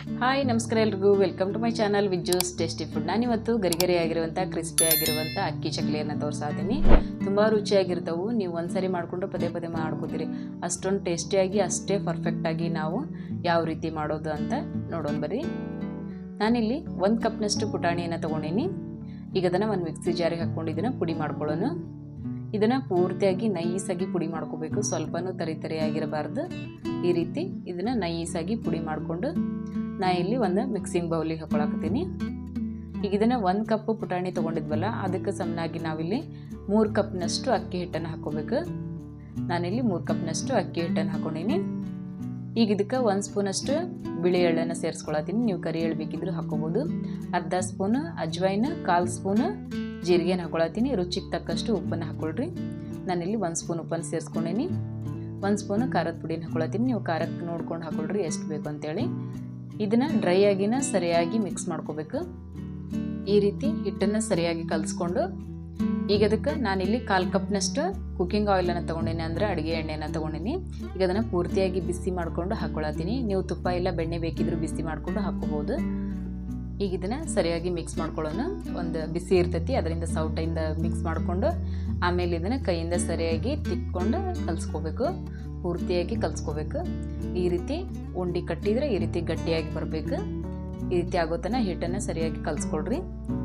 Hi ನಮಸ್ಕಾರ ಎಲ್ರಿಗೂ. Welcome to my channel with juice tasty food ನಾನಿವತ್ತು ಗರಿಗರಿ ಆಗಿರುವಂಥ ಕ್ರಿಸ್ಪಿ ಆಗಿರುವಂಥ ಅಕ್ಕಿ ಚಕ್ಲಿಯನ್ನು ತೋರಿಸ್ತಾ ಇದ್ದೀನಿ ತುಂಬ ರುಚಿಯಾಗಿರ್ತವೆ. ನೀವು ಒಂದ್ಸರಿ ಮಾಡಿಕೊಂಡು ಪದೇ ಪದೇ ಮಾಡ್ಕೋತೀರಿ. ಅಷ್ಟೊಂದು ಟೇಸ್ಟಿಯಾಗಿ ಅಷ್ಟೇ ಪರ್ಫೆಕ್ಟಾಗಿ ನಾವು ಯಾವ ರೀತಿ ಮಾಡೋದು ಅಂತ ನೋಡೋಣ ಬರ್ರಿ. ನಾನಿಲ್ಲಿ ಒಂದು ಕಪ್ನಷ್ಟು ಪುಟಾಣಿಯನ್ನು ತೊಗೊಂಡೀನಿ. ಈಗ ಅದನ್ನು ಒಂದು ಮಿಕ್ಸಿ ಜಾರಿಗೆ ಹಾಕ್ಕೊಂಡು ಇದನ್ನು ಪುಡಿ ಮಾಡ್ಕೊಳ್ಳೋಣ. ಇದನ್ನು ಪೂರ್ತಿಯಾಗಿ ನೈಸಾಗಿ ಪುಡಿ ಮಾಡ್ಕೋಬೇಕು. ಸ್ವಲ್ಪನೂ ತರಿ ತರಿಯಾಗಿರಬಾರ್ದು. ಈ ರೀತಿ ಇದನ್ನು ನೈಸಾಗಿ ಪುಡಿ ಮಾಡಿಕೊಂಡು ನಾ ಇಲ್ಲಿ ಒಂದು ಮಿಕ್ಸಿಂಗ್ ಬೌಲಿಗೆ ಹಾಕೊಳಕತ್ತೀನಿ. ಈಗ ಇದನ್ನು ಒಂದು ಕಪ್ ಪುಟಾಣಿ ತೊಗೊಂಡಿದ್ವಲ್ಲ, ಅದಕ್ಕೆ ಸಮನಾಗಿ ನಾವಿಲ್ಲಿ ಮೂರು ಕಪ್ನಷ್ಟು ಅಕ್ಕಿ ಹಿಟ್ಟನ್ನು ಹಾಕೋಬೇಕು. ನಾನಿಲ್ಲಿ ಮೂರು ಕಪ್ನಷ್ಟು ಅಕ್ಕಿ ಹಿಟ್ಟನ್ನು ಹಾಕೊಂಡೀನಿ. ಈಗ ಇದಕ್ಕೆ ಒಂದು ಸ್ಪೂನಷ್ಟು ಬಿಳಿ ಎಳ್ಳನ್ನು ಸೇರಿಸ್ಕೊಳತ್ತೀನಿ. ನೀವು ಕರಿ ಎಳ್ಳು ಬೇಕಿದ್ರೂ ಹಾಕೋಬೋದು. ಅರ್ಧ ಸ್ಪೂನ್ ಅಜ್ವೈನ್ ಕಾಲು ಸ್ಪೂನ್ ಜೀರಿಗೆನ ಹಾಕೊಳತ್ತೀನಿ. ರುಚಿಗೆ ತಕ್ಕಷ್ಟು ಉಪ್ಪನ್ನು ಹಾಕೊಳ್ರಿ. ನಾನಿಲ್ಲಿ ಒಂದು ಸ್ಪೂನ್ ಉಪ್ಪನ್ನು ಸೇರಿಸ್ಕೊಂಡೀನಿ. ಒಂದು ಸ್ಪೂನು ಖಾರದ ಪುಡಿನ ಹಾಕೊಳತ್ತೀನಿ. ನೀವು ಖಾರಕ್ಕೆ ನೋಡ್ಕೊಂಡು ಹಾಕೊಳ್ರಿ, ಎಷ್ಟು ಬೇಕು ಅಂತೇಳಿ. ಇದನ್ನು ಡ್ರೈ ಆಗಿನ ಸರಿಯಾಗಿ ಮಿಕ್ಸ್ ಮಾಡ್ಕೋಬೇಕು. ಈ ರೀತಿ ಹಿಟ್ಟನ್ನು ಸರಿಯಾಗಿ ಕಲಿಸ್ಕೊಂಡು, ಈಗ ಅದಕ್ಕೆ ನಾನಿಲ್ಲಿ ಕಾಲು ಕಪ್ನಷ್ಟು ಕುಕ್ಕಿಂಗ್ ಆಯಿಲನ್ನು ತೊಗೊಂಡಿನಿ ಅಂದರೆ ಅಡುಗೆ ಎಣ್ಣೆನ ತೊಗೊಂಡಿನಿ. ಈಗ ಅದನ್ನು ಪೂರ್ತಿಯಾಗಿ ಬಿಸಿ ಮಾಡಿಕೊಂಡು ಹಾಕ್ಕೊಳತ್ತೀನಿ ನೀವು ತುಪ್ಪ ಇಲ್ಲ ಬೆಣ್ಣೆ ಬೇಕಿದ್ರೂ ಬಿಸಿ ಮಾಡಿಕೊಂಡು ಹಾಕ್ಕೋಬೋದು. ಈಗ ಇದನ್ನು ಸರಿಯಾಗಿ ಮಿಕ್ಸ್ ಮಾಡ್ಕೊಳ್ಳೋಣ. ಒಂದು ಬಿಸಿ ಇರ್ತೈತಿ, ಅದರಿಂದ ಸೌಟೈಂದ ಮಿಕ್ಸ್ ಮಾಡಿಕೊಂಡು, ಆಮೇಲೆ ಇದನ್ನು ಕೈಯಿಂದ ಸರಿಯಾಗಿ ತಿಕ್ಕೊಂಡು ಕಲಿಸ್ಕೋಬೇಕು. ಪೂರ್ತಿಯಾಗಿ ಕಲಿಸ್ಕೋಬೇಕು. ಈ ರೀತಿ ಉಂಡೆ ಕಟ್ಟಿದರೆ ಈ ರೀತಿ ಗಟ್ಟಿಯಾಗಿ ಬರಬೇಕು. ಈ ರೀತಿ ಆಗೋ ತನಕ ಹಿಟ್ಟನ್ನು ಸರಿಯಾಗಿ ಕಲಿಸ್ಕೊಳ್ರಿ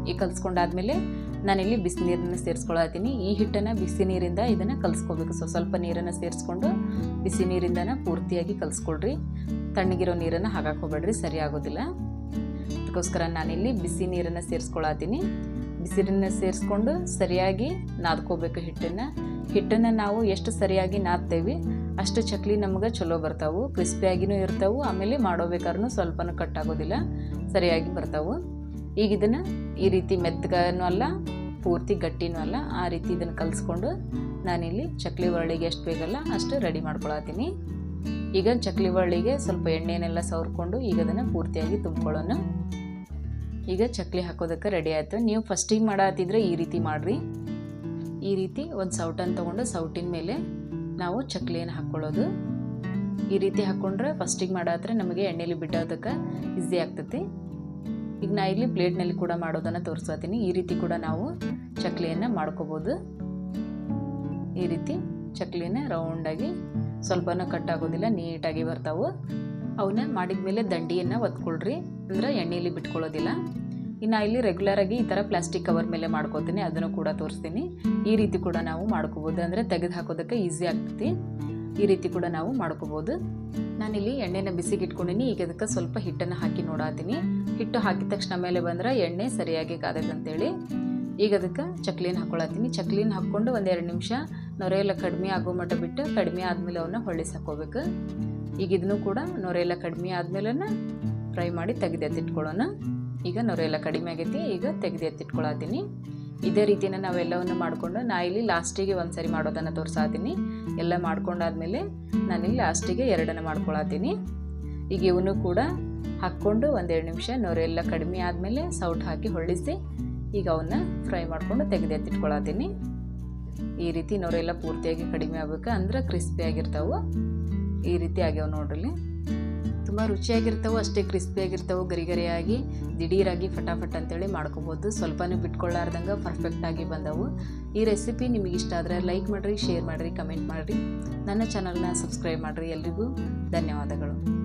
ಈ ಕಲಿಸ್ಕೊಂಡಾದ್ಮೇಲೆ ನಾನಿಲ್ಲಿ ಬಿಸಿ ನೀರನ್ನು ಸೇರಿಸ್ಕೊಳತ್ತೀನಿ. ಈ ಹಿಟ್ಟನ್ನು ಬಿಸಿ ನೀರಿಂದ ಇದನ್ನು ಕಲಿಸ್ಕೋಬೇಕು. ಸೊ, ಸ್ವಲ್ಪ ನೀರನ್ನು ಸೇರಿಸ್ಕೊಂಡು ಬಿಸಿ ನೀರಿಂದನ ಪೂರ್ತಿಯಾಗಿ ಕಲಿಸ್ಕೊಳ್ರಿ ತಣ್ಣಗಿರೋ ನೀರನ್ನು ಹಾಕಕ್ಕೆ ಹೋಗ್ಬೇಡ್ರಿ. ಸರಿ ಆಗೋದಿಲ್ಲ. ಅದಕ್ಕೋಸ್ಕರ ನಾನಿಲ್ಲಿ ಬಿಸಿ ನೀರನ್ನು ಸೇರಿಸ್ಕೊಳತ್ತೀನಿ. ಬಿಸಿ ನೀರನ್ನು ಸೇರಿಸ್ಕೊಂಡು ಸರಿಯಾಗಿ ನಾದ್ಕೋಬೇಕು ಹಿಟ್ಟನ್ನು. ಹಿಟ್ಟನ್ನು ನಾವು ಎಷ್ಟು ಸರಿಯಾಗಿ ನಾದ್ತೇವೆ, ಅಷ್ಟು ಚಕ್ಲಿ ನಮ್ಗೆ ಚಲೋ ಬರ್ತಾವು. ಕ್ರಿಸ್ಪಿಯಾಗಿನೂ ಇರ್ತಾವೆ. ಆಮೇಲೆ ಮಾಡೋಬೇಕಾದ್ರೂ ಸ್ವಲ್ಪನೂ ಕಟ್ಟಾಗೋದಿಲ್ಲ ಸರಿಯಾಗಿ ಬರ್ತಾವೆ. ಈಗ ಇದನ್ನು ಈ ರೀತಿ ಮೆತ್ತಗನೂ ಅಲ್ಲ, ಪೂರ್ತಿ ಗಟ್ಟಿನೂ ಅಲ್ಲ, ಆ ರೀತಿ ಇದನ್ನು ಕಲಿಸ್ಕೊಂಡು ನಾನಿಲ್ಲಿ ಚಕ್ಲಿ ಒರಳಿಗೆ ಎಷ್ಟು ಬೇಕಲ್ಲ ಅಷ್ಟು ರೆಡಿ ಮಾಡ್ಕೊಳತ್ತೀನಿ. ಈಗ ಚಕ್ಲಿ ಒರಳಿಗೆ ಸ್ವಲ್ಪ ಎಣ್ಣೆನೆಲ್ಲ ಸವರ್ಕೊಂಡು ಈಗ ಅದನ್ನು ಪೂರ್ತಿಯಾಗಿ ತುಂಬ್ಕೊಳ್ಳೋಣ. ಈಗ ಚಕ್ಲಿ ಹಾಕೋದಕ್ಕೆ ರೆಡಿ ಆಯಿತು. ನೀವು ಫಸ್ಟಿಗೆ ಮಾಡತ್ತಿದ್ರೆ ಈ ರೀತಿ ಮಾಡಿರಿ. ಈ ರೀತಿ ಒಂದು ಸೌಟನ್ನು ತೊಗೊಂಡು ಸೌಟಿನ ಮೇಲೆ ನಾವು ಚಕ್ಲಿಯನ್ನು ಹಾಕ್ಕೊಳ್ಳೋದು. ಈ ರೀತಿ ಹಾಕ್ಕೊಂಡ್ರೆ ಫಸ್ಟಿಗೆ ಮಾಡಾದ್ರೆ ನಮಗೆ ಎಣ್ಣೆಲಿ ಬಿಡೋದಕ್ಕೆ ಈಸಿ ಆಗ್ತೈತಿ. ಈಗ ನಾ ಇಲ್ಲಿ ಪ್ಲೇಟ್ನಲ್ಲಿ ಕೂಡ ಮಾಡೋದನ್ನು ತೋರಿಸ್ತೀನಿ ಈ ರೀತಿ ಕೂಡ ನಾವು ಚಕ್ಲಿಯನ್ನು ಮಾಡ್ಕೋಬೋದು. ಈ ರೀತಿ ಚಕ್ಲಿನ ರೌಂಡಾಗಿ ಸ್ವಲ್ಪನೂ ಕಟ್ಟಾಗೋದಿಲ್ಲ ನೀಟಾಗಿ ಬರ್ತಾವೆ. ಅವನ್ನ ಮಾಡಿದ ಮೇಲೆ ದಂಡಿಯನ್ನು ಒತ್ಕೊಳ್ರಿ. ಅಂದ್ರೆ ಎಣ್ಣೆಯಲ್ಲಿ ಬಿಟ್ಕೊಳ್ಳೋದಿಲ್ಲ. ಇನ್ನು ಇಲ್ಲಿ ರೆಗ್ಯುಲರಾಗಿ ಈ ಥರ ಪ್ಲಾಸ್ಟಿಕ್ ಕವರ್ ಮೇಲೆ ಮಾಡ್ಕೋತೀನಿ, ಅದನ್ನು ಕೂಡ ತೋರಿಸ್ತೀನಿ. ಈ ರೀತಿ ಕೂಡ ನಾವು ಮಾಡ್ಕೋಬೋದು. ಅಂದರೆ ತೆಗೆದು ಹಾಕೋದಕ್ಕೆ ಈಸಿ ಆಗ್ತೈತಿ. ಈ ರೀತಿ ಕೂಡ ನಾವು ಮಾಡ್ಕೋಬೋದು. ನಾನಿಲ್ಲಿ ಎಣ್ಣೆನ ಬಿಸಿಗೆ ಇಟ್ಕೊಂಡಿನಿ ಈಗ ಅದಕ್ಕೆ ಸ್ವಲ್ಪ ಹಿಟ್ಟನ್ನು ಹಾಕಿ ನೋಡಾತೀನಿ. ಹಿಟ್ಟು ಹಾಕಿದ ತಕ್ಷಣ ಮೇಲೆ ಬಂದ್ರೆ ಎಣ್ಣೆ ಸರಿಯಾಗಿ ಕಾದೈತೆ ಅಂತೇಳಿ ಈಗ ಅದಕ್ಕೆ ಚಕ್ಲಿನ ಹಾಕ್ಕೊಳತ್ತೀನಿ ಚಕ್ಲಿನ ಹಾಕ್ಕೊಂಡು ಒಂದೆರಡು ನಿಮಿಷ ನೊರೆಲ್ಲ ಕಡಿಮೆ ಆಗೋ ಮಟ್ಟ ಬಿಟ್ಟು ಕಡಿಮೆ ಆದಮೇಲೆ ಅವನ್ನ ಹೊಳ್ಳಿಸಿ ಈಗ ಇದನ್ನು ಕೂಡ ನೊರೆಲ್ಲ ಕಡಿಮೆ ಆದಮೇಲೆ ಫ್ರೈ ಮಾಡಿ ತೆಗೆದು ಎತ್ತಿಟ್ಕೊಳ್ಳೋಣ. ಈಗ ನೊರೆಲ್ಲ ಕಡಿಮೆ ಆಗೈತಿ, ಈಗ ತೆಗೆದು ಎತ್ತಿಟ್ಕೊಳತ್ತೀನಿ. ಇದೇ ರೀತಿನ ನಾವೆಲ್ಲವನ್ನು ಮಾಡಿಕೊಂಡು ನಾ ಇಲ್ಲಿ ಲಾಸ್ಟಿಗೆ ಒಂದು ಸರಿ ಮಾಡೋದನ್ನು ತೋರಿಸಾತೀನಿ. ಎಲ್ಲ ಮಾಡ್ಕೊಂಡಾದ್ಮೇಲೆ ನಾನಿಲ್ಲಿ ಲಾಸ್ಟಿಗೆ ಎರಡನ್ನು ಮಾಡ್ಕೊಳತ್ತೀನಿ. ಈಗ ಇವನು ಕೂಡ ಹಾಕ್ಕೊಂಡು ಒಂದೆರಡು ನಿಮಿಷ ನೊರೆಲ್ಲ ಕಡಿಮೆ ಆದಮೇಲೆ ಸೌಟ್ ಹಾಕಿ ಹೊಳ್ಳಿಸಿ ಈಗ ಅವನ್ನ ಫ್ರೈ ಮಾಡಿಕೊಂಡು ತೆಗೆದು ಎತ್ತಿಟ್ಕೊಳತ್ತೀನಿ. ಈ ರೀತಿ ನೊರೆಲ್ಲ ಪೂರ್ತಿಯಾಗಿ ಕಡಿಮೆ ಆಗ್ಬೇಕು, ಅಂದ್ರೆ ಕ್ರಿಸ್ಪಿಯಾಗಿರ್ತಾವೆ ಈ ರೀತಿ ಆಗ್ಯಾವ ನೋಡ್ರಿ ತುಂಬ ರುಚಿಯಾಗಿರ್ತವೆ ಅಷ್ಟೇ ಕ್ರಿಸ್ಪಿಯಾಗಿರ್ತವೆ ಗರಿ ಗರಿಯಾಗಿ ದಿಢೀರಾಗಿ ಫಟಾಫಟ್ ಅಂತೇಳಿ ಮಾಡ್ಕೋಬೋದು. ಸ್ವಲ್ಪನೂ ಬಿಟ್ಕೊಳ್ಳಾರ್ದಂಗೆ ಪರ್ಫೆಕ್ಟಾಗಿ ಬಂದವು. ಈ ರೆಸಿಪಿ ನಿಮಗೆ ಇಷ್ಟ ಆದರೆ ಲೈಕ್ ಮಾಡಿರಿ ಶೇರ್ ಮಾಡಿರಿ ಕಮೆಂಟ್ ಮಾಡಿರಿ. ನನ್ನ ಚಾನಲ್ನ ಸಬ್ಸ್ಕ್ರೈಬ್ ಮಾಡಿರಿ ಎಲ್ರಿಗೂ. ಧನ್ಯವಾದಗಳು.